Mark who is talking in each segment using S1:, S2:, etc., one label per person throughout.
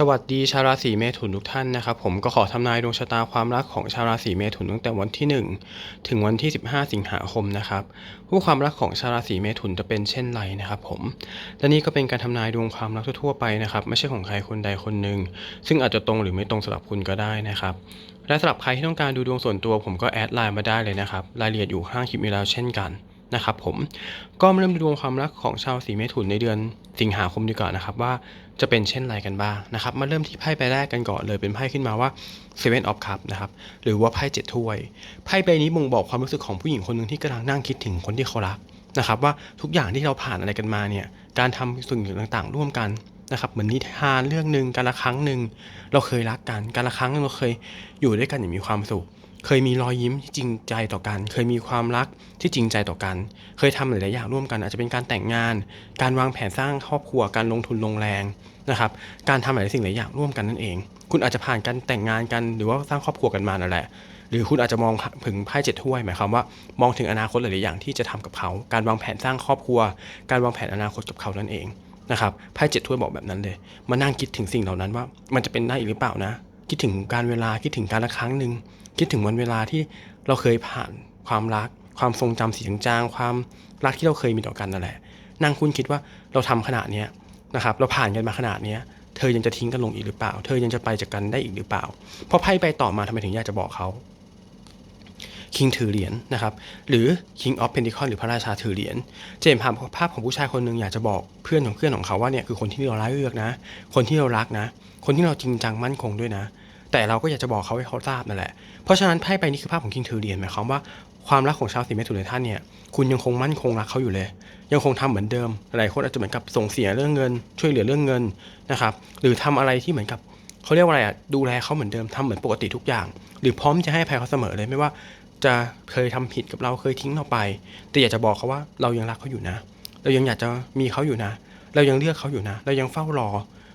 S1: สวัสดีชาวราศีเมถุนทุกท่านนะครับผมก็ขอทำนายดวงชะตาความรักของชาวราศีเมถุนตั้งแต่วันที่ 1 ถึงวันที่ 15 สิงหาคมนะครับว่าความรักของชาวราศีเมถุนจะเป็นเช่นไรนะครับผมและนี่ก็เป็นการทำนายดวงความรักทั่วๆไปนะครับไม่ใช่ของใครคนใดคนหนึ่งซึ่งอาจจะตรงหรือไม่ตรงสำหรับคุณก็ได้นะครับและสำหรับใครที่ต้องการดูดวงส่วนตัว ผมก็แอดไลน์มาได้เลยนะครับรายละเอียดอยู่ข้างคลิปนี้แล้วเช่นกัน นะครับผมก็มาเริ่มดูดวงความรักของชาวราศีเมถุนในเดือนสิงหาคมดีกว่านะครับว่าจะเป็นเช่นไรกันบ้างนะครับ มาเริ่มที่ไพ่ใบแรกกันก่อนเลยเป็นไพ่ขึ้นมาว่า Seven of Cups นะครับหรือว่าไพ่เจ็ดถ้วย ไพ่ใบนี้บ่งบอกความรู้สึกของผู้หญิงคนหนึ่งที่กำลังนั่งคิดถึงคนที่เขารักนะครับว่าทุกอย่างที่เราผ่านอะไรกันมาเนี่ยการทำสิ่งต่างๆ ร่วมกันนะครับเหมือนนิทานเรื่องหนึ่งการละครั้งหนึ่งเราเคยรักกันการละครั้งหนึ่งเราเคยอยู่ด้วยกันอย่างมีความสุข เคยมีรอยยิ้มที่จริงใจต่อกัน เคยมีความรักที่จริงใจต่อกัน เคยทำหลายๆอย่างร่วมกัน อาจจะเป็นการแต่งงาน การวางแผนสร้างครอบครัวการลงทุนลงแรงนะครับการทำหลายสิ่งหลายอย่างร่วมกันนั่นเอง คุณอาจจะผ่านการแต่งงานกันหรือว่าสร้างครอบครัวกันมานั่นแหละหรือคุณอาจจะมองถึงไพ่เจ็ดถ้วยหมายความว่ามองถึงอนาคตหลาย ๆ อย่างที่จะทำกับเขา การวางแผนสร้างครอบครัว การวางแผนอนาคตกับเขานั่นเองนะครับไพ่เจ็ดถ้วยบอกแบบนั้นเลย มานั่งคิดถึงสิ่งเหล่านั้นว่า มันจะเป็นได้อีกหรือเปล่านะ คิดถึงการเวลาคิดถึงการละครั้งหนึ่ง คิดถึงวันเวลาที่เราเคยผ่านความรัก ความทรงจำสีจางๆความรักที่เราเคยมีต่อกันนั่นแหละนั่งคุณคิดว่าเราทำขนาดเนี้ยนะครับเราผ่านกันมาขนาดเนี้ยเธอยังจะทิ้งกันลงอีกหรือเปล่า เธอยังจะไปจากกันได้อีกหรือเปล่า เพราะไพ่ใบต่อมาทำไมถึงอยากจะบอกเขาคิงถือเหรียญนะครับ หรือ King of Pentacle หรือพระราชาถือเหรียญเจมส์ภาพภาพของผู้ชายคนหนึ่งอยากจะบอกเพื่อนของเพื่อนของเขาว่าเนี่ยคือคนที่เรารักเลือกนะ คนที่เรารักนะ คนที่เราจริงจังมั่นคงด้วยนะ แต่เราก็อยากจะบอกเขาให้เขาทราบนั่นแหละ เพราะฉะนั้นไพ่ใบนี้คือภาพของคิงถือเรียญหมายความว่าความรักของชาวสีเมถุนในท่านเนี่ยคุณยังคงมั่นคงรักเขาอยู่เลย ยังคงทำเหมือนเดิมหลายคนอาจจะเหมือนกับส่งเสียเรื่องเงิน ช่วยเหลือเรื่องเงินนะครับหรือทำอะไรที่เหมือนกับเขาเรียกว่าอะไรอะดูแลเขาเหมือนเดิมทำเหมือนปกติทุกอย่าง หรือพร้อมจะให้ภัยเขาเสมอเลยไม่ว่า จะเคยทำผิดกับเราเคยทิ้งเราไป แต่อยากจะบอกเขาว่าเรายังรักเขาอยู่นะ เรายังอยากจะมีเขาอยู่นะ เรายังเลือกเขาอยู่นะ เรายังเฝ้ารอ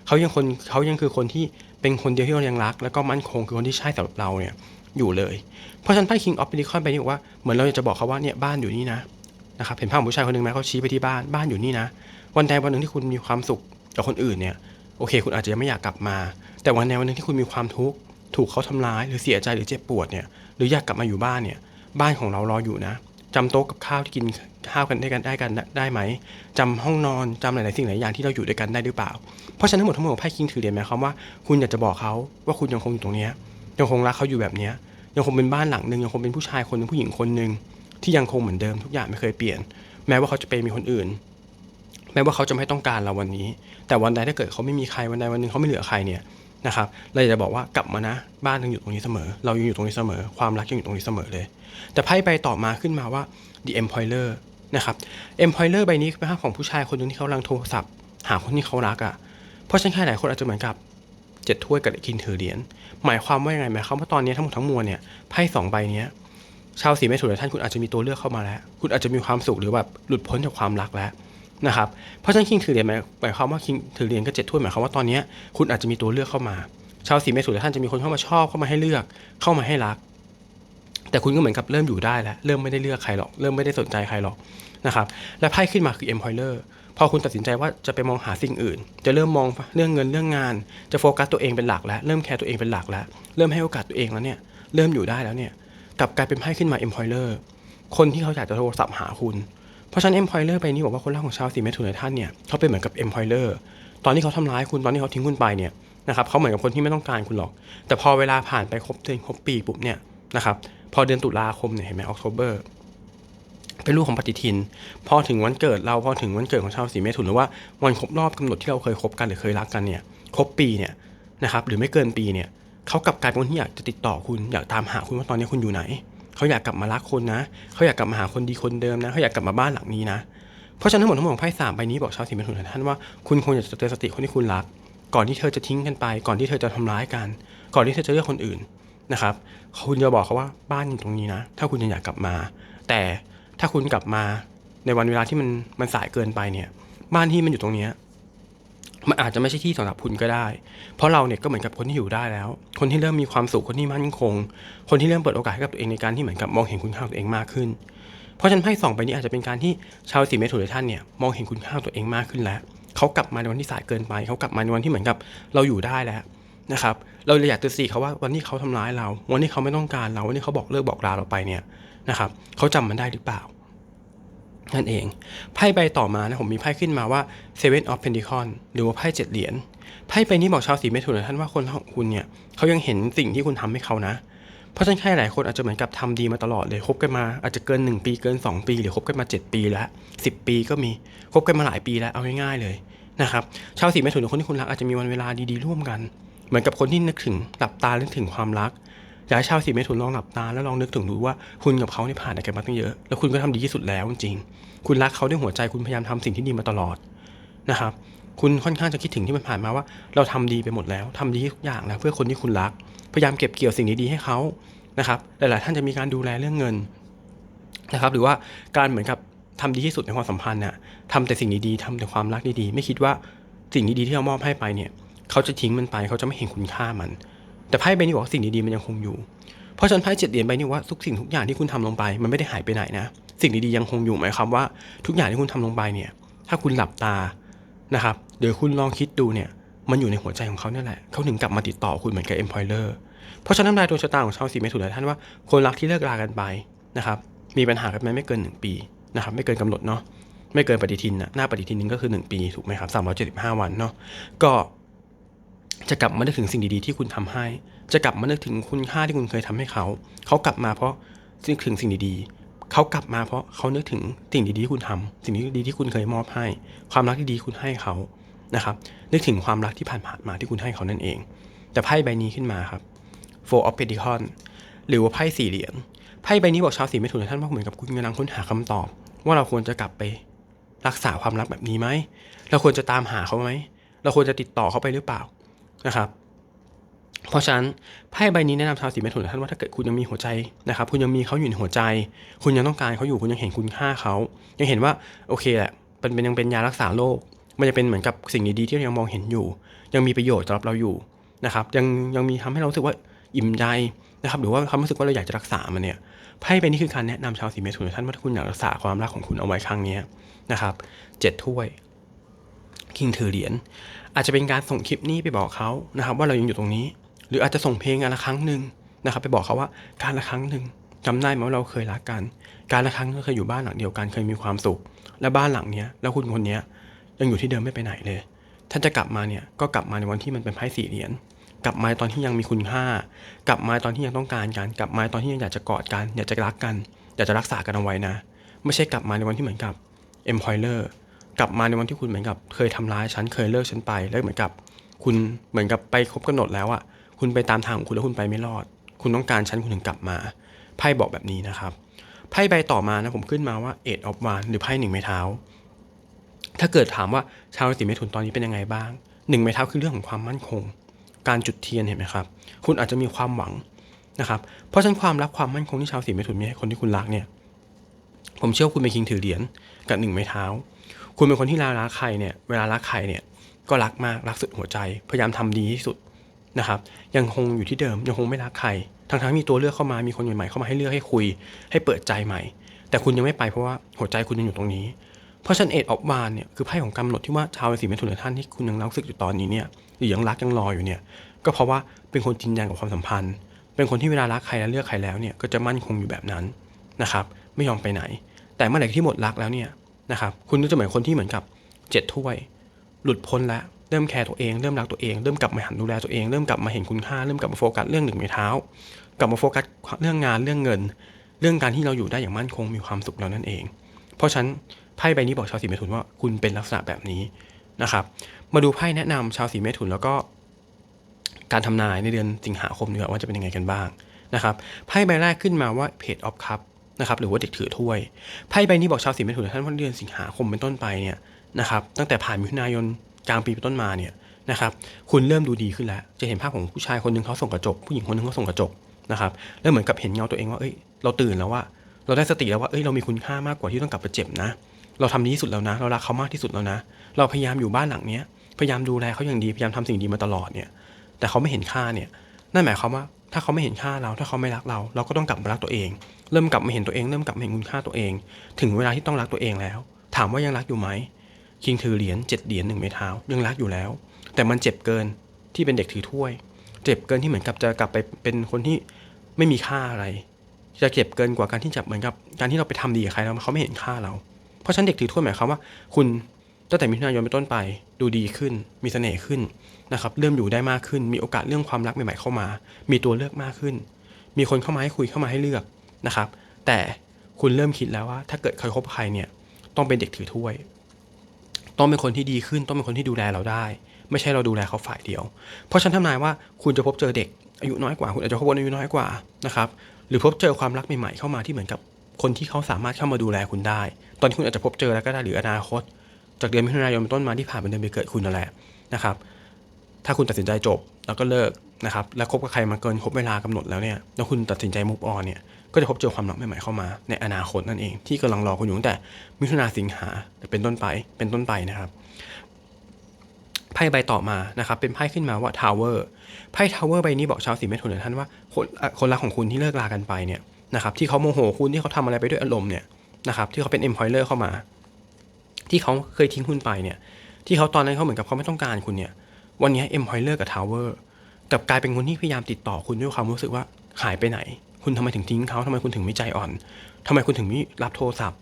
S1: เขายังคนเขายังคือคนที่ เป็นคนเดียวที่เรายังรัก แล้วก็มั่นคงคือคนที่ใช่สำหรับเราเนี่ยอยู่เลย เพราะฉะนั้นไพ่ King of Pentacles ไปนี่บอกว่าเหมือนเราอยากจะบอกเขาว่าเนี่ยบ้านอยู่นี่นะนะครับเห็นภาพของผู้ชายคนหนึ่งไหมเขาชี้ไปที่บ้านบ้านอยู่นี่นะ วันใดวันหนึ่งที่คุณมีความสุขกับคนอื่นเนี่ยโอเค คุณอาจจะยังไม่อยากกลับมา แต่วันใดวันหนึ่งที่คุณมีความทุกข์ถูกเขาทำร้ายหรือเสียใจหรือเจ็บปวดเนี่ยหรืออยากกลับมาอยู่บ้านเนี่ยบ้านของเรารออยู่นะ จำโต๊ะกับข้าวที่กินข้าวกันได้กันได้กันได้ไหมจำห้องนอนจำหลาย ๆ สิ่งหลายอย่างที่เราอยู่ด้วยกันได้หรือเปล่า เพราะฉะนั้นทั้งหมดทั้งหมดของไพ่คิงถือเรียญหมายความว่าคุณอยากจะบอกเขาว่าคุณยังคงอยู่ตรงนี้ยังคงรักเขาอยู่แบบนี้ยังคงเป็นบ้านหลังหนึ่งยังคงเป็นผู้ชายคนหนึ่งผู้หญิงคนหนึ่งที่ยังคงเหมือนเดิมทุกอย่างไม่เคยเปลี่ยน แม้ว่าเขาจะไปมีคนอื่น แม้ว่าเขาจะไม่ต้องการเราวันนี้ แต่วันใดถ้าเกิดเขาไม่มีใครวันใดวันหนึ่งเขาไม่เหลือใครเนี่ยนะครับเราจะบอกว่ากลับมานะ บ้านยังอยู่ตรงนี้เสมอ เรายังอยู่ตรงนี้เสมอ ความรักยังอยู่ตรงนี้เสมอเลย แต่ไพ่ใบต่อมาขึ้นมาว่า The Employer นะครับ Employer ใบนี้เป็นภาพของผู้ชายคนหนึ่งที่เขากำลังโทรศัพท์ หาคนที่เขารักอะ่ะ เพราะฉะนั้นใครหลายคนอาจจะเหมือนกับเจ็ดถ้วยกับคินถือเหรียญหมายความว่ายังไงหมายความว่าตอนนี้ทั้งหมดทั้งมวลเนี่ยไพ่สองใบนี้ชาวสีเมถุนท่านคุณอาจจะมีตัวเลือกเข้ามาแล้ว คุณอาจจะมีความสุขหรือแบบหลุดพ้นจากความรักแล้วนะครับเพราะฉะนั้นคิงถือเหรียญหมายหมายความว่าคิงถือเหรียญก็เจ็ดถ้วยหมายความว่าตอนนี้คุณอาจจะมีตัวเลือกเข้ามา ชาวสีเมถุนท่านจะมีคนเข้ามาชอบเข้ามาให้เลือกเข้ามาให้รัก แต่คุณก็เหมือนกับเริ่มอยู่ได้แล้ว เริ่มไม่ได้เลือกใครหรอก เริ่มไม่ได้สนใจใครหรอกนะครับ และไพ่ขึ้นมาคือ employer พอคุณตัดสินใจว่าจะไปมองหาสิ่งอื่น จะเริ่มมองเรื่องเงินเรื่องงาน จะโฟกัสตัวเองเป็นหลักแล้ว เริ่มแคร์ตัวเองเป็นหลักแล้ว เริ่มให้โอกาสตัวเองแล้วเนี่ย เริ่มอยู่ได้แล้วเนี่ย กลับกลายเป็นไพ่ขึ้นมา employer คนที่เขาอยากจะโทรศัพท์หาคุณ เพราะฉะนั้น employer ไปนี้บอกว่าคนแรกของชาวสีเมถุนท่านเนี่ยเขาเป็นเหมือนกับ employer ตอนที่เขาทำร้ายคุณตอนที่เขาทิ้งคุณไปเนี่ยนะครับเขาเหมือนกับคนที่ไม่ต้องการคุณหรอก แต่พอเวลาผ่านไปครบเดือนครบปีปุ๊บเนี่ยนะครับ พอเดือนตุลาคมเนี่ยเห็นไหม October เป็นลูกของปฏิทิน พอถึงวันเกิดเราพอถึงวันเกิดของชาวสีเมถุนหรือว่าวันครบรอบกำหนดที่เราเคยคบกันหรือเคยรักกันเนี่ยครบปีเนี่ยนะครับหรือไม่เกินปีเนี่ยเขากลับกลายเป็นคนที่อยากจะติดต่อคุณอยากตามหาคุณว่าตอนนี้คุณอยู่ไหนเขาอยากกลับมารักคนนะเขาอยากกลับมาหาคนดีคนเดิมนะเขาอยากกลับมาบ้านหลังนี้นะเพราะฉะนั้นทั้งหมดทั้งหมดของไพ่สามใบนี้บอกชาวสีเมถุนท่านว่าคุณควรจะเตือนสติคนที่คุณรัก ก่อนที่เธอจะทิ้งกันไป ก่อนที่เธอจะทำร้ายกัน ก่อนที่เธอจะเลือกคนอื่น นะครับคุณจะบอกเขาว่าบ้านอยู่ตรงนี้นะ ถ้าคุณยังอยากกลับมา แต่ถ้าคุณกลับมาในวันเวลาที่มันมันสายเกินไปเนี่ย บ้านที่มันอยู่ตรงเนี้ยมันอาจจะไม่ใช่ที่สำหรับคุณก็ได้ เพราะเราเนี่ยก็เหมือนกับคนที่อยู่ได้แล้ว คนที่เริ่มมีความสุข คนที่มั่นคง คนที่เริ่มเปิดโอกาสให้กับตัวเองในการที่เหมือนกับมองเห็นคุณค่าตัวเองมากขึ้น เพราะฉะนั้นไพ่สองใบนี้อาจจะเป็นการที่ชาวสีเมถุนท่านเนี่ยมองเห็นคุณค่าตัวเองมากขึ้นแล้ว เขากลับมาในวันที่สายเกินไป เขากลับมาในวันที่เหมือนกับเราอยู่ได้แล้วนะครับ เราเลยอยากเตือนสติเขาว่าวันที่เขาทำร้ายเรา วันที่เขาไม่ต้องการเรา วันที่เขาบอกเลิกบอกลาเราไปเนี่ยนะครับเขาจำมันได้หรือเปล่า นั่นเอง ไพ่ใบต่อมานะผมมีไพ่ขึ้นมาว่า Seven of Pentacles หรือว่าไพ่เจ็ดเหรียญ ไพ่ใบนี้บอกชาวสีเมถุนนะท่านว่าคนของคุณเนี่ยเขายังเห็นสิ่งที่คุณทำให้เขานะเพราะฉะนั้นใครหลายคนอาจจะเหมือนกับทำดีมาตลอดเลยคบกันมาอาจจะเกิน 1 ปีเกิน 2 ปี หรือคบกันมา 7 ปีแล้ว 10 ปีก็มีคบกันมาหลายปีแล้วเอาง่ายๆเลยนะครับชาวสีเมถุนคนที่คุณรักอาจจะมีวันเวลาดีๆร่วมกัน เหมือนกับคนที่นึกถึงหลับตานึกถึงความรักอยากให้ชาวสีเมถุนลองหลับตาแล้วลองนึกถึงดูว่าคุณกับเขาเนี่ยผ่านอะไรกันมาตั้งเยอะ แล้วคุณก็ทำดีที่สุดแล้วจริงคุณรักเขาด้วยหัวใจคุณพยายามทำสิ่งที่ดีมาตลอดนะครับ คุณค่อนข้างจะคิดถึงที่มันผ่านมาว่า เราทำดีไปหมดแล้วทำดีทุกอย่างแล้วเพื่อคนที่คุณรัก พยายามเก็บเกี่ยวสิ่งดีๆให้เขานะครับหลายๆท่านจะมีการดูแลเรื่องเงินนะครับหรือว่าการเหมือนกับทำดีที่สุดในความสัมพันธ์น่ะทำแต่สิ่งดีๆทำแต่ความรักดีๆ ไม่คิดว่าสิ่งดีๆที่เรามอบให้ไปเนี่ย เขาจะทิ้งมันไปเขาจะไม่เห็นคุณค่ามัน แต่ไพ่ใบนี้บอกว่าสิ่งดีๆมันยังคงอยู่ เพราะฉะนั้นไพ่เจ็ดเหรียญใบนี้ว่าทุกสิ่งทุกอย่างที่คุณทำลงไป มันไม่ได้หายไปไหนนะ สิ่งดีๆยังคงอยู่หมายความว่าทุกอย่างที่คุณทำลงไปเนี่ย ถ้าคุณหลับตานะครับเดี๋ยวคุณลองคิดดูเนี่ยมันอยู่ในหัวใจของเขาเนี่ยแหละเขาถึงกลับมาติดต่อคุณเหมือนกับ employer เพราะฉะนั้นรายดวงชะตาของชาวสีเมถุนหลายท่านว่าคนรักที่เลิกรากันไปนะครับมีปัญหากันไหมไม่เกิน 1 ปีนะครับไม่เกินกำหนดเนาะไม่เกินปฏิทินนะหน้าปฏิทินนึงก็คือ 1 ปีถูกไหมครับ375 วันเนาะก็ จะกลับมานึกถึงสิ่งดีๆที่คุณทำให้ จะกลับมานึกถึงคุณค่าที่คุณเคยทำให้เขา เขากลับมาเพราะนึกถึงสิ่งดีๆ เขากลับมาเพราะเขานึกถึงสิ่งดีๆที่คุณทำสิ่งดีๆที่คุณเคยมอบให้ ความรักที่ดีคุณให้เขานะครับ นึกถึงความรักที่ผ่านผ่านๆมาที่คุณให้เขานั่นเอง แต่ไพ่ใบนี้ขึ้นมาครับ Four of Pentacles หรือว่าไพ่สี่เหรียญ ไพ่ใบนี้บอกชาวสีเมถุนท่านว่าเหมือนกับคุณกำลังค้นหาคำตอบ ว่าเราควรจะกลับไปรักษาความรักแบบนี้ไหม เราควรจะตามหาเขาไหม เราควรจะติดต่อเขาไปหรือเปล่า นะครับ เพราะฉะนั้นไพ่ใบนี้แนะนำชาวสีเมถุนท่านว่าถ้าเกิดคุณยังมีหัวใจนะครับ คุณยังมีเขาอยู่ในหัวใจ คุณยังต้องการเขาอยู่คุณยังเห็นคุณค่าเขายังเห็นว่าโอเคแหละเป็นเป็นยังเป็นยารักษาโรคมันจะเป็นเหมือนกับสิ่งดีๆที่เรายังมองเห็นอยู่ ยังมีประโยชน์สำหรับเราอยู่นะครับ ยังยังมีทำให้เรารู้สึกว่าอิ่มใจนะครับหรือว่าความรู้สึกว่าเราอยากจะรักษามันเนี่ยไพ่ใบนี้คือการแนะนำชาวสีเมถุนท่านว่าถ้าคุณอยากรักษาความรักของคุณเอาไว้ครั้งนี้นะครับเจ็ดถ้วยคิงถือเหรียญ อาจจะเป็นการส่งคลิปนี้ไปบอกเขานะครับ ว่าเรายังอยู่ตรงนี้ หรืออาจจะส่งเพลงการละครั้งหนึ่งนะครับ ไปบอกเขาว่าการละครั้งหนึ่งจำได้ไหมว่าเราเคยรักกัน การละครั้งเราเคยอยู่บ้านหลังเดียวกันเคยมีความสุข และบ้านหลังเนี้ยแล้วคุณคนเนี้ยยังอยู่ที่เดิมไม่ไปไหนเลย ท่านจะกลับมาเนี่ยก็กลับมาในวันที่มันเป็นไพ่สี่เหรียญกลับมาตอนที่ยังมีคุณค่า กลับมาตอนที่ยังต้องการกัน กลับมาตอนที่ยังอยากจะกอดกัน อยากจะรักกัน อยากจะรักษากันเอาไว้นะ ไม่ใช่กลับมาในวันที่เหมือนกับ employer กลับมาในวันที่คุณเหมือนกับ เคยทำร้ายฉันเคยเลิกฉันไปแล้วเหมือนกับ คุณเหมือนกับไปครบกำหนดแล้วอะคุณไปตามทางของคุณแล้วคุณไปไม่รอด คุณต้องการฉันคุณถึงกลับมาไพ่บอกแบบนี้นะครับไพ่ใบต่อมานะผมขึ้นมาว่า eight of w a n d หรือไพ่หนึ่งไม้เท้า ถ้าเกิดถามว่าชาวราศีเมถุนตอนนี้เป็นยังไงบ้างหนึ่งไม้เท้าคือเรื่องของความมั่นคง การจุดเทียนเห็นไหมครับ คุณอาจจะมีความหวังนะครับเพราะฉะนั้นความรักความมั่นคงที่ชาวราศีเมถุนมีให้คนที่คุณรักเนี่ย ผมเชื่อว่าคุณเป็นคิงถือเหรียญกับหนึ่งไม้เท้า คุณเป็นคนที่เวลารักใครเนี่ยเวลารักใครเนี่ยก็รักมากรักสุดหัวใจ พยายามทำดีที่สุดนะครับยังคงอยู่ที่เดิมยังคงไม่รักใครทั้งๆมีตัวเลือกเข้ามามีคนใหม่ๆเข้ามาให้เลือกให้คุย ให้เปิดใจใหม่ แต่คุณยังไม่ไปเพราะว่าหัวใจคุณยังอยู่ตรงนี้ เพราะฉะนันเอ็ดออฟวานเนี่ยคือไพ่ของกำหนดที่ว่าชาวราศีเมถุนท่านที่คุณยังรู้สึกอยู่ตอนนี้เนี่ยหรือยังรักยังรออยู่เนี่ยก็เพราะว่าเป็นคนจริงจังกับความสัมพันธ์ เป็นคนที่เวลารักใครแล้วเลือกใครแล้วเนี่ยก็จะมั่นคงอยู่แบบนั้นนะครับไม่ยอมไปไหน แต่เมื่อไหร่ที่หมดรักแล้วเนี่ย นะครับ คุณก็จะเหมือนคนที่เหมือนกับเจ็ดถ้วย หลุดพ้นแล้ว เริ่มแคร์ตัวเอง เริ่มรักตัวเอง เริ่มกลับมาหันดูแลตัวเอง เริ่มกลับมาเห็นคุณค่า เริ่มกลับมาโฟกัสเรื่องหนึ่งไม้เท้า กลับมาโฟกัสเรื่องงาน เรื่องเงิน เรื่องการที่เราอยู่ได้อย่างมั่นคง มีความสุขแล้วนั่นเอง เพราะฉะนั้นไพ่ใบนี้บอกชาวสีเมถุนว่าคุณเป็นลักษณะแบบนี้นะครับ มาดูไพ่แนะนำชาวสีเมถุนแล้วก็การทำนายในเดือนสิงหาคมดีกว่าว่าจะเป็นยังไงกันบ้างนะครับไพ่ใบแรกขึ้นมาว่าเพจออฟคัพ นะครับหรือว่าเด็กถือถ้วยไพ่ใบนี้บอกชาวสีเมถุนท่านว่าเดือนสิงหาคมเป็นต้นไปเนี่ยนะครับตั้งแต่ผ่านมิถุนายนกลางปีเป็นต้นมาเนี่ยนะครับคุณเริ่มดูดีขึ้นแล้ว จะเห็นภาพของผู้ชายคนหนึ่งเขาส่งกระจก ผู้หญิงคนหนึ่งเขาส่งกระจกนะครับแล้วเหมือนกับเห็นเงาตัวเองว่าเอ้ยเราตื่นแล้วว่า เราได้สติแล้วว่าเอ้ยเรามีคุณค่ามากกว่าที่ต้องกลับไปเจ็บนะ เราทำดีที่สุดแล้วนะ เรารักเขามากที่สุดแล้วนะ เราพยายามอยู่บ้านหลังเนี้ยพยายามดูแลเขาอย่างดีพยายามทำสิ่งดีมาตลอดเนี่ยแต่เขาไม่เห็นค่าเนี่ยนั่นหมายความว่า ถ้าเขาไม่เห็นค่าเรา ถ้าเขาไม่รักเรา เราก็ต้องกลับมารักตัวเอง เริ่มกลับมาเห็นตัวเอง เริ่มกลับมาเห็นคุณค่าตัวเอง ถึงเวลาที่ต้องรักตัวเองแล้ว ถามว่ายังรักอยู่ไหม คิงถือเหรียญเจ็ดเหรียญหนึ่งไม้เท้ายังรักอยู่แล้ว แต่มันเจ็บเกินที่เป็นเด็กถือถ้วย เจ็บเกินที่เหมือนกับจะกลับไปเป็นคนที่ไม่มีค่าอะไร จะเจ็บเกินกว่าการที่จะเหมือนกับการที่เราไปทำดีกับใครแล้วเขาไม่เห็นค่าเรา เพราะฉะนันเด็กถือถ้วยหมายความว่า คุณ ตั้งแต่มิถุนายนเป็นต้นไป ดูดีขึ้น มีเสน่ห์ขึ้นนะครับเริ่มอยู่ได้มากขึ้น มีโอกาสเรื่องความรักใหม่ๆเข้ามา มีตัวเลือกมากขึ้น มีคนเข้ามาให้คุยเข้ามาให้เลือกนะครับ แต่คุณเริ่มคิดแล้วว่า ถ้าเกิดใครคบใครเนี่ยต้องเป็นเด็กถือถ้วย ต้องเป็นคนที่ดีขึ้น ต้องเป็นคนที่ดูแลเราได้ ไม่ใช่เราดูแลเขาฝ่ายเดียว เพราะฉันทำนายว่าคุณจะพบเจอเด็กอายุน้อยกว่าคุณอาจจะพบคนอายุน้อยกว่านะครับหรือพบเจอความรักใหม่ๆเข้ามาที่เหมือนกับคนที่เขาสามารถเข้ามาดูแลคุณได้ ตอนที่คุณอาจจะพบเจอแล้วก็ได้หรืออนาคต จากเดือนมิถุนายนเป็นต้นมาที่ผ่านเป็นเดือนปีเกิดคุณนั่นแหละนะครับ ถ้าคุณตัดสินใจจบแล้วก็เลิกนะครับ แล้วคบกับใครมาเกินครบเวลากำหนดแล้วเนี่ย แล้วคุณตัดสินใจมุกออนเนี่ย ก็จะพบเจอความรักใหม่ๆเข้ามาในอนาคตนั่นเอง ที่กำลังรอคุณอยู่ตั้งแต่ มิถุนาสิงหาเป็นต้นไป เป็นต้นไปนะครับไพ่ใบต่อมานะครับ เป็นไพ่ขึ้นมาว่าทาวเวอร์ไพ่ทาวเวอร์ใบนี้บอกชาวสีเมถุนท่านว่าคนคนรักของคุณที่เลิกลากันไปเนี่ยนะครับ ที่เขาโมโหคุณที่เขาทำอะไรไปด้วยอารมณ์เนี่ยนะครับ ที่เขาเป็นเอ็มพอยเลอร์เข้ามา ที่เขาเคยทิ้งคุณไปเนี่ย ที่เขาตอนนั้นเขาเหมือนกับเขาไม่ต้องการคุณเนี่ย วันนี้เอ็มพอยเลอร์กับทาวเวอร์กับกลายเป็นคนที่พยายามติดต่อคุณด้วยความรู้สึกว่าหายไปไหน คุณทำไมถึงทิ้งเขาทำไมคุณถึงไม่ใจอ่อนทำไมคุณถึงไม่รับโทรศัพท์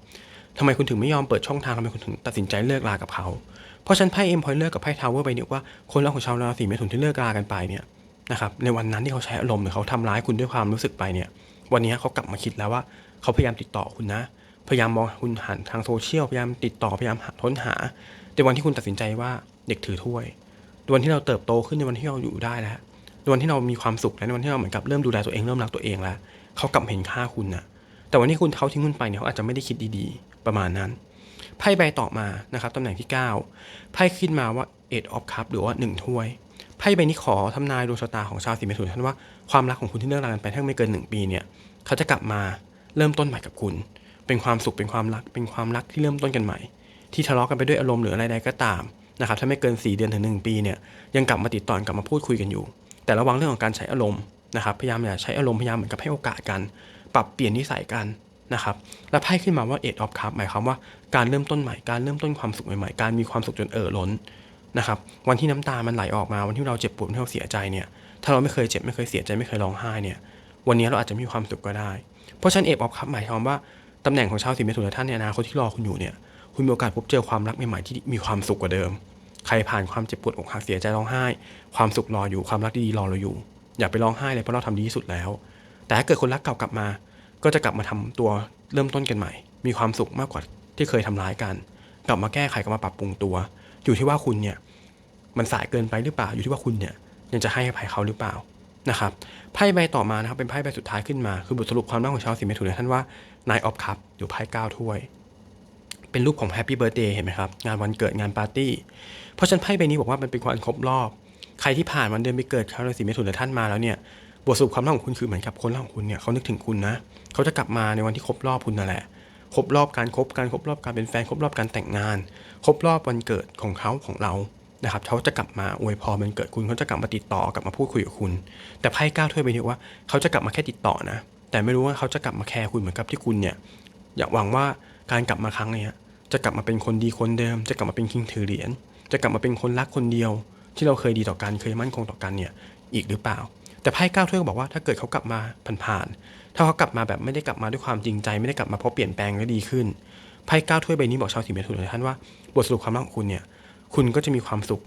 S1: ทำไมคุณถึงไม่ยอมเปิดช่องทางทำไมคุณถึงตัดสินใจเลิกลากับเขาเพราะฉันไพ่เอ็มพอยเลอร์กับไพ่ทาวเวอร์ไปเนี่ยว่าคนรักของชาวราศีเมถุนที่เลิกลากันไปเนี่ยนะครับในวันนั้นที่เขาใช้อารมณ์หรือเขาทำร้ายคุณด้วยความรู้สึกไปเนี่ย วันนี้เขากลับมาคิดแล้วว่าเขาพยายามติดต่อคุณนะ พยายามมองคุณหันทางโซเชียลพยายามติดต่อพยายามค้นหา ในวันที่คุณตัดสินใจว่าเด็กถือถ้วยในวันที่เราเติบโตขึ้นในวันที่เราอยู่ได้แล้วในวันที่เรามีความสุขแล้วในวันที่เราเหมือนกับเริ่มดูแลตัวเองเริ่มรักตัวเองแล้วเขากลับเห็นค่าคุณนะแต่วันที่คุณเขาทิ้งคุณไปเนี่ยเขาอาจจะไม่ได้คิดดีๆ ประมาณนั้นไพ่ใบต่อมานะครับตำแหน่งที่9ไพ่ขึ้นมาว่า eight of cup หรือว่า1ถ้วยไพ่ใบนี้ขอทำนายดวงชะตาของชาวสีเมถุนท่านว่าความรักของคุณที่เลิกรากันไปทั้งไม่เกิน 1 ปีเนี่ยเขาจะกลับมาเริ่มต้นใหม่กับคุณ เป็นความสุขเป็นความรัก เป็นความรักที่เริ่มต้นกันใหม่ ที่ทะเลาะกันไปด้วยอารมณ์หรืออะไรใดก็ตามนะครับถ้าไม่เกิน 4 เดือนถึง 1 ปีเนี่ยยังกลับมาติดต่อกลับมาพูดคุยกันอยู่ แต่ระวังเรื่องของการใช้อารมณ์นะครับพยายามอย่าใช้อารมณ์พยายามเหมือนกับให้โอกาสกัน ปรับเปลี่ยนนิสัยกันนะครับและไพ่ขึ้นมาว่า eight of cup หมายความว่าการเริ่มต้นใหม่การเริ่มต้นความสุขใหม่ๆการมีความสุขจนเอ่อล้นนะครับวันที่น้ำตามันไหลออกมาวันที่เราเจ็บปวดที่เราเสียใจเนี่ยถ้าเราไม่เคยเจ็บไม่เคยเสียใจไม่เคยร้องไห้เนี่ยวันนี้เราอาจจะมีความสุขก็ได้ เพราะฉะนั้น eight of cup หมายความว่า ตำแหน่งของชาวสีเมถุนและท่านในอนาคตที่รอคุณอยู่เนี่ย คุณมีโอกาสพบเจอความรักใหม่ๆที่มีความสุขกว่าเดิม ใครผ่านความเจ็บปวดอกหักเสียใจร้องไห้ ความสุขรออยู่ ความรักดีๆรอเราอยู่ อย่าไปร้องไห้เลยเพราะเราทำดีที่สุดแล้ว แต่ถ้าเกิดคนรักเก่ากลับมา ก็จะกลับมาทำตัวเริ่มต้นกันใหม่ มีความสุขมากกว่าที่เคยทำร้ายกัน กลับมาแก้ไขกลับมาปรับปรุงตัว อยู่ที่ว่าคุณเนี่ยมันสายเกินไปหรือเปล่า อยู่ที่ว่าคุณเนี่ยยังจะให้อภัยเขาหรือเปล่านะครับไพ่ใบต่อมานะครับเป็นไพ่ใบสุดท้ายขึ้นมาคือบทสรุปความรักของชาวสีเมถุนท่านว่า Nine of Cup หรือไพ่เก้าถ้วย เป็นรูปของ Happy Birthday เห็นไหมครับ งานวันเกิดงานปาร์ตี้ เพราะฉะนั้นไพ่ใบนี้บอกว่ามันเป็นวันครบรอบ ใครที่ผ่านวันเดือนปีเกิดชาราศีเมถุนและท่านมาแล้วเนี่ยบทสรุปความรักของคุณคือเหมือนกับคนรักของคุณเนี่ยเขานึกถึงคุณนะเขาจะกลับมาในวันที่ครบรอบคุณนั่นแหละครบรอบการคบการครบรอบการเป็นแฟนครบรอบการแต่งงาน ครบรอบวันเกิดของเขาของเรานะครับเขาจะกลับมาอวยพรวันเกิดคุณเขาจะกลับมาติดต่อกลับมาพูดคุยกับคุณ แต่ไพ่ก้าวถ้วยไปนี้ว่าเขาจะกลับมาแค่ติดต่อนะ แต่ไม่รู้ว่าเขาจะกลับมาแคร์คุณเหมือนกับที่คุณเนี่ย อยากหวังว่าการกลับมาครั้งนี้จะกลับมาเป็นคนดีคนเดิม จะกลับมาเป็นคิงถือเหรียญจะกลับมาเป็นคนรักคนเดียว ที่เราเคยดีต่อกันเคยมั่นคงต่อกันเนี่ยอีกหรือเปล่า แต่ไพ่ก้าวถ้วยก็บอกว่าถ้าเกิดเขากลับมาผ่านๆถ้าเขากลับมาแบบไม่ได้กลับมาด้วยความจริงใจ ไม่ได้กลับมาเพราะเปลี่ยนแปลงและดีขึ้นไพ่ก้าวถ้วยใบนี้บอกชาวสีเมถุนเลยท่านว่าบทสรุปความรักของคุณเนี่ยคุณก็จะมีความสุข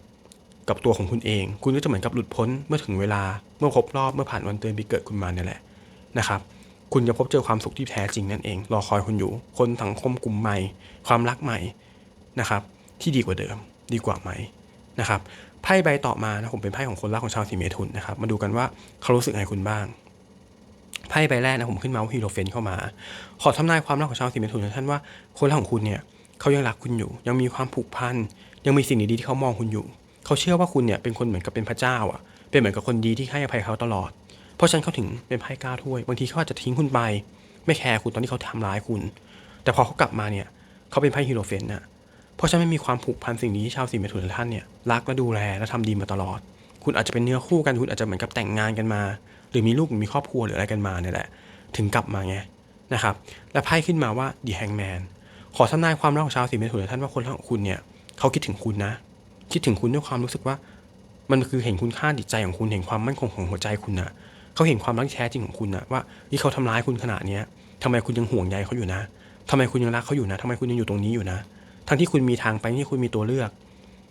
S1: กับตัวของคุณเอง คุณก็จะเหมือนกับหลุดพ้นเมื่อถึงเวลาเมื่อครบรอบเมื่อผ่านวันเดือนปีเกิดคุณมาเนี่ยแหละ นะครับคุณจะพบเจอความสุขที่แท้จริงนั่นเอง รอคอยคุณอยู่ คนสังคมกลุ่มใหม่ ความรักใหม่นะครับ ที่ดีกว่าเดิม ดีกว่าไหมนะครับไพ่ใบต่อมานะผมเป็นไพ่ของคนรักของชาวสีเมถุนนะครับ มาดูกันว่าเขารู้สึกไงคุณบ้างไพ่ใบแรกนะผมขึ้นมาว่าฮีโรเฟนเข้ามา ขอทำนายความรักของชาวสีเมถุนท่านว่าคนรักของคุณเนี่ยเขายังรักคุณอยู่ ยังมีความผูกพันยังมีสิ่งดีๆที่เขามองคุณอยู่ เขาเชื่อว่าคุณเนี่ยเป็นคนเหมือนกับเป็นพระเจ้าอะเป็นเหมือนกับคนดีที่ให้อภัยเขาตลอด เพราะฉะนั้นเขาถึงเป็นไพ่ก้าถ้วย บางทีเขาอาจจะทิ้งคุณไป ไม่แคร์คุณตอนที่เขาทำร้ายคุณ แต่พอเขากลับมาเนี่ยเขาเป็นไพ่ฮีโรเฟนน่ะเพราะฉะนั้นมันมีความผูกพันสิ่งนี้ที่ชาวสีเมถุนท่านเนี่ยรักและดูแลและทำดีมาตลอด คุณอาจจะเป็นเนื้อคู่กันคุณอาจจะเหมือนกับแต่งงานกันมา หรือมีลูกมีครอบครัวหรืออะไรกันมาเนี่ยแหละ ถึงกลับมาไงนะครับและไพ่ขึ้นมาว่า The Hangman ขอทำนายความรักของชาวสีเมถุนท่านว่าคนรักของคุณเนี่ยเขาคิดถึงคุณนะ คิดถึงคุณด้วยความรู้สึกว่า มันคือเห็นคุณค่าจิตใจของคุณเห็นความมั่นคงของหัวใจคุณนะ เขาเห็นความรักแท้จริงของคุณนะว่าที่เขาทำร้ายคุณขนาดเนี้ยทำไมคุณยังห่วงใยเขาอยู่นะทำไมคุณยังรักเขาอยู่นะทำไมคุณยังอยู่ตรงนี้อยู่นะ ทั้งที่คุณมีทางไปที่คุณมีตัวเลือก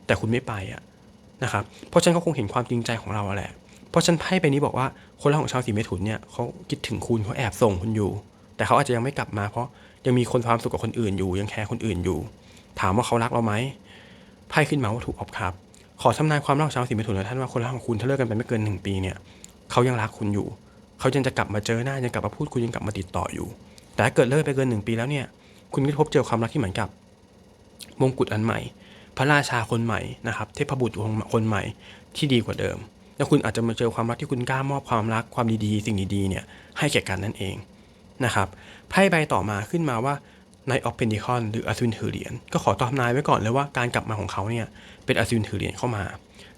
S1: แต่คุณไม่ไปอะนะครับ เพราะฉะนันเขาคงเห็นความจริงใจของเราแหละ เพราะฉะนันไพ่ใบนี้บอกว่าคนรักของชาวสีเมถุนเนี่ยเขาคิดถึงคุณเขาแอบส่งคุณอยู่ แต่เขาอาจจะยังไม่กลับมา เพราะยังมีคนความสุขกับคนอื่นอยู่ ยังแคร์คนอื่นอยู่ ถามว่าเขารักเราไหมไพ่ขึ้นมาว่าถูกออบครับ ขอทำนายความรักของชาวสีเมถุนกับท่านว่าคนรักของคุณถ้าเลิกกันไปไม่เกินหนึ่งปีเนี่ย เขายังรักคุณอยู่ เขายังจะกลับมาเจอหน้ายังกลับมาพูดคุยยังกลับมาติดต่ออยู่ แต่ถ้าเกิดเลิกไปเกินหนึ่งปีแล้วเนี่ย คุณก็พบเจอความรักที่เหมือนกับ มงกุฎอันใหม่ พระราชาคนใหม่นะครับ เทพบุตรคนใหม่ที่ดีกว่าเดิม แล้วคุณอาจจะมาเจอความรักที่คุณกล้ามอบความรักความดีๆ สิ่งดีๆเนี่ยให้แก่กันนั่นเองนะครับไพ่ใบต่อมาขึ้นมาว่าในออฟเพนดิคอนหรืออัศวินถือเหรียญก็ขอตอบนายไว้ก่อนเลยว่าการกลับมาของเขาเนี่ยเป็นอัศวินถือเหรียญเข้ามา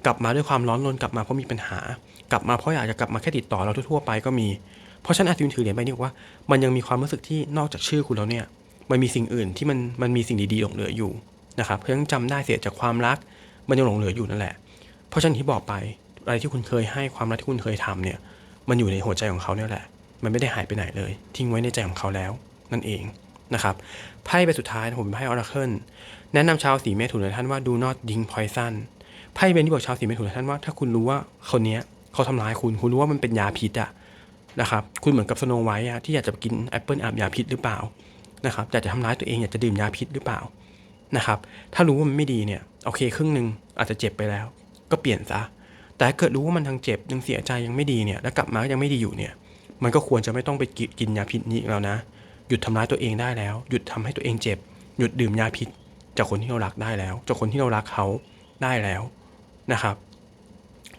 S1: กลับมาด้วยความร้อนรนกลับมาเพราะมีปัญหา กลับมาเพราะอยากจะกลับมาแค่ติดต่อเราทั่วๆไปก็มี เพราะฉันอัศวินถือเหรียญใบนี้บอกว่ามันยังมีความรู้สึกที่นอกจากชื่อคุณแล้วเนี่ย มันมีสิ่งอื่นที่มันมันมีสิ่งดีๆหลงเหลืออยู่นะครับเพื่อยังจำได้เสียจากความรัก มันยังหลงเหลืออยู่นั่นแหละ เพราะฉันที่บอกไปอะไรที่คุณเคยให้ความรักที่คุณเคยทำเนี่ย มันอยู่ในหัวใจของเขาเนี่ยแหละ มันไม่ได้หายไปไหนเลย ทิ้งไว้ในใจของเขาแล้วนั่นเองนะครับไพ่ใบสุดท้ายผมเป็นไพ่ออราเคิลแนะนำชาวสีเมถุนท่านว่า do not drink poison ไพ่ใบนี้บอกชาวสีเมถุนท่านว่าถ้าคุณรู้ว่าคนเนี้ย เขาทำร้ายคุณคุณรู้ว่ามันเป็นยาพิษอะนะครับคุณเหมือนกับสโนไวท์อะที่อยากจะกินแอปเปิลอาบยาพิษหรือเปล่านะครับอยากจะทำร้ายตัวเองอยากจะดื่มยาพิษหรือเปล่านะครับถ้ารู้ว่ามันไม่ดีเนี่ยโอเคครึ่งหนึ่งอาจจะเจ็บไปแล้ว ก็เปลี่ยนซะแต่ถ้าเกิดรู้ว่ามันทั้งเจ็บยังเสียใจยังไม่ดีเนี่ยแล้วกลับมายังไม่ดีอยู่เนี่ยมันก็ควรจะไม่ต้องไปกินยาพิษนี้อีกแล้วนะ หยุดทำร้ายตัวเองได้แล้ว หยุดทำให้ตัวเองเจ็บ หยุดดื่มยาพิษ จากคนที่เรารักได้แล้ว จากคนที่เรารักเขาได้แล้วนะครับ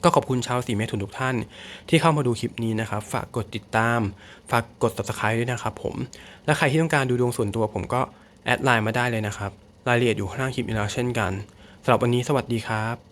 S1: ก็ขอบคุณชาวสีเมทุนทุกท่าน ที่เข้ามาดูคลิปนี้นะครับ ฝากกดติดตาม ฝากกด subscribe ด้วยนะครับผม และใครที่ต้องการดูดวงส่วนตัวผมก็แอดไลน์มาได้เลยนะครับ รายละเอียดอยู่ข้างล่างคลิปนี้แล้วเช่นกันสำหรับวันนี้สวัสดีครับ